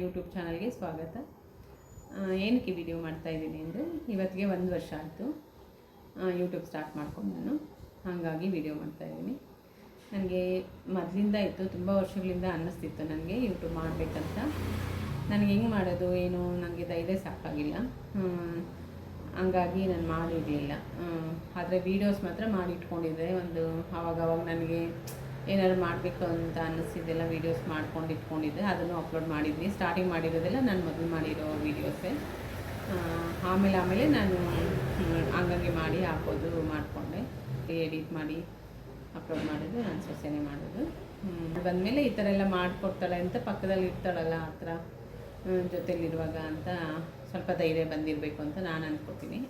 YouTube ಚಾನಲ್ಗೆ ಸ್ವಾಗತ. ಏನಕ್ಕೆ ವಿಡಿಯೋ ಮಾಡ್ತಾಯಿದ್ದೀನಿ ಅಂದರೆ, ಇವತ್ತಿಗೆ ಒಂದು ವರ್ಷ ಆಯಿತು. ಯೂಟ್ಯೂಬ್ ಸ್ಟಾರ್ಟ್ ಮಾಡ್ಕೊಂಡು ನಾನು. ಹಾಗಾಗಿ ವಿಡಿಯೋ ಮಾಡ್ತಾಯಿದ್ದೀನಿ ನನಗೆ ಮೊದಲಿಂದ ಇತ್ತು, ತುಂಬ ವರ್ಷಗಳಿಂದ ಅನ್ನಿಸ್ತಿತ್ತು ನನಗೆ ಯೂಟ್ಯೂಬ್ ಮಾಡಬೇಕಂತ. ನನಗೆ ಹೆಂಗೆ ಮಾಡೋದು, ಏನು, ನನಗೆ ಧೈರ್ಯ ಸಾಕಾಗಿಲ್ಲ. ಹಂಗಾಗಿ ನಾನು ಮಾಡಿರಲಿಲ್ಲ ಆದರೆ ವೀಡಿಯೋಸ್ ಮಾತ್ರ ಮಾಡಿ ಇಟ್ಕೊಂಡಿದ್ದೆ. ಒಂದು ಆವಾಗವಾಗ ನನಗೆ ಏನಾದ್ರು ಮಾಡಬೇಕು ಅಂತ ಅನ್ನಿಸಿದ್ದೆಲ್ಲ ವೀಡಿಯೋಸ್ ಮಾಡ್ಕೊಂಡು ಇಟ್ಕೊಂಡಿದ್ದೆ. ಅದನ್ನು ಅಪ್ಲೋಡ್ ಮಾಡಿದ್ನಿ ಸ್ಟಾರ್ಟಿಂಗ್ ಮಾಡಿರೋದೆಲ್ಲ ನಾನು ಮೊದಲು ಮಾಡಿರೋ ವೀಡಿಯೋಸೇ ಆಮೇಲೆ ಆಮೇಲೆ ನಾನು ಹಂಗಂಗೆ ಮಾಡಿ ಹಾಕೋದು ಮಾಡಿಕೊಂಡೆ. ಎಡಿಟ್ ಮಾಡಿ ಅಪ್ಲೋಡ್ ಮಾಡೋದು ನಾನು ಸೊಸೆನೇ ಮಾಡೋದು. ಬಂದಮೇಲೆ ಈ ಥರ ಎಲ್ಲ ಮಾಡಿಕೊಡ್ತಾಳೆ ಅಂತ ಪಕ್ಕದಲ್ಲಿ ಇರ್ತಾಳಲ್ಲ ಆ ಥರ ಜೊತೆಯಲ್ಲಿರುವಾಗ ಅಂತ ಸ್ವಲ್ಪ ಧೈರ್ಯ ಬಂದಿರಬೇಕು ಅಂತ ನಾನು ಅಂದ್ಕೊತೀನಿ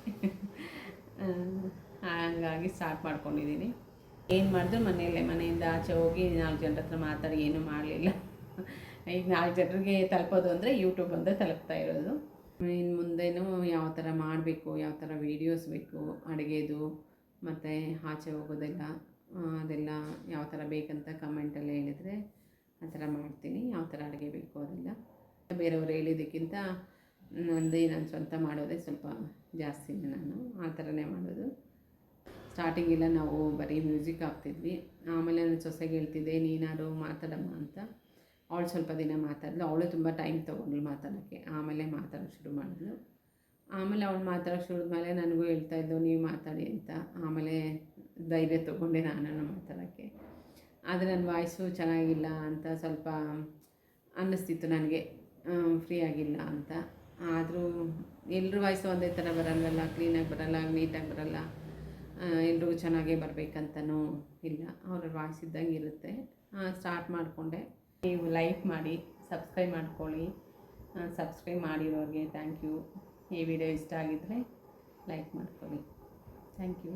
ಹಂಗಾಗಿ ಸ್ಟಾರ್ಟ್ ಮಾಡ್ಕೊಂಡಿದ್ದೀನಿ. ಏನು ಮಾಡಿದ್ರು ಮನೆಯಲ್ಲೇ, ಮನೆಯಿಂದ ಆಚೆ ಹೋಗಿ ನಾಲ್ಕು ಜನರ ಹತ್ರ ಮಾತಾಡಿ ಏನೂ ಮಾಡಲಿಲ್ಲ. ಈಗ ನಾಲ್ಕು ಜನರಿಗೆ ತಲುಪೋದು ಅಂದರೆ ಯೂಟ್ಯೂಬ್ ಅಂದರೆ ತಲುಪ್ತಾ ಇರೋದು. ಇನ್ನು ಮುಂದೆನೂ ಯಾವ ಥರ ಮಾಡಬೇಕು, ಯಾವ ಥರ ವೀಡಿಯೋಸ್ ಬೇಕು, ಅಡುಗೆದು, ಮತ್ತು ಆಚೆ ಹೋಗೋದೆಲ್ಲ ಅದೆಲ್ಲ ಯಾವ ಥರ ಬೇಕಂತ ಕಮೆಂಟಲ್ಲಿ ಹೇಳಿದರೆ ಆ ಥರ ಮಾಡ್ತೀನಿ. ಯಾವ ಥರ ಅಡುಗೆ ಬೇಕು ಅದೆಲ್ಲ. ಬೇರೆಯವರು ಹೇಳಿದ್ದಕ್ಕಿಂತ ನಂದೇ ನಾನು ಸ್ವಂತ ಮಾಡೋದೇ ಸ್ವಲ್ಪ ಜಾಸ್ತಿನೇ ನಾನು. ಆ ಥರನೇ ಮಾಡೋದು. ಸ್ಟಾರ್ಟಿಂಗೆಲ್ಲ ನಾವು ಬರೀ ಮ್ಯೂಸಿಕ್ ಹಾಕ್ತಿದ್ವಿ. ಆಮೇಲೆ ನನ್ನ ಸೊಸೆಗೆ ಹೇಳ್ತಿದ್ದೆ, ನೀನಾರು ಮಾತಾಡಮ್ಮ ಅಂತ. ಅವಳು ಸ್ವಲ್ಪ ದಿನ ಮಾತಾಡಿದ್ಲು ಅವಳು ತುಂಬ ಟೈಮ್ ತೊಗೊಂಡ್ಳು ಮಾತಾಡೋಕ್ಕೆ. ಆಮೇಲೆ ಮಾತಾಡೋಕ್ಕೆ ಶುರು ಮಾಡಿದ್ಲು. ಆಮೇಲೆ ಅವಳು ಮಾತಾಡೋಕ್ಕೆ ಶುರು ಮೇಲೆ ನನಗೂ ಹೇಳ್ತಾ ಇದ್ದು ನೀವು ಮಾತಾಡಿ ಅಂತ. ಆಮೇಲೆ ಧೈರ್ಯ ತೊಗೊಂಡೆ ನಾನು ಮಾತಾಡೋಕ್ಕೆ. ಆದರೆ ನನ್ನ ವಾಯ್ಸು ಚೆನ್ನಾಗಿಲ್ಲ ಅಂತ ಸ್ವಲ್ಪ ಅನ್ನಿಸ್ತಿತ್ತು ನನಗೆ. ಫ್ರೀ ಆಗಿಲ್ಲ ಅಂತ. ಆದರೂ ಎಲ್ಲರೂ ವಾಯ್ಸು ಒಂದೇ ಥರ ಬರಲ್ಲಲ್ಲ ಕ್ಲೀನಾಗಿ ಬರಲ್ಲ ನೀಟಾಗಿ ಬರಲ್ಲ. ಎಲ್ರಿಗೂ ಚೆನ್ನಾಗೇ ಬರಬೇಕಂತನೂ ಇಲ್ಲ. ಅವ್ರ ವಾಯ್ಸ್ ಇದ್ದಂಗೆ ಇರುತ್ತೆ ಸ್ಟಾರ್ಟ್ ಮಾಡಿಕೊಂಡೆ. ನೀವು ಲೈಕ್ ಮಾಡಿ ಸಬ್ಸ್ಕ್ರೈಬ್ ಮಾಡ್ಕೊಳ್ಳಿ. ಸಬ್ಸ್ಕ್ರೈಬ್ ಮಾಡಿರೋರಿಗೆ ಥ್ಯಾಂಕ್ ಯು ಈ ವಿಡಿಯೋ ಇಷ್ಟ ಆಗಿದ್ದರೆ ಲೈಕ್ ಮಾಡ್ಕೊಳ್ಳಿ. Thank you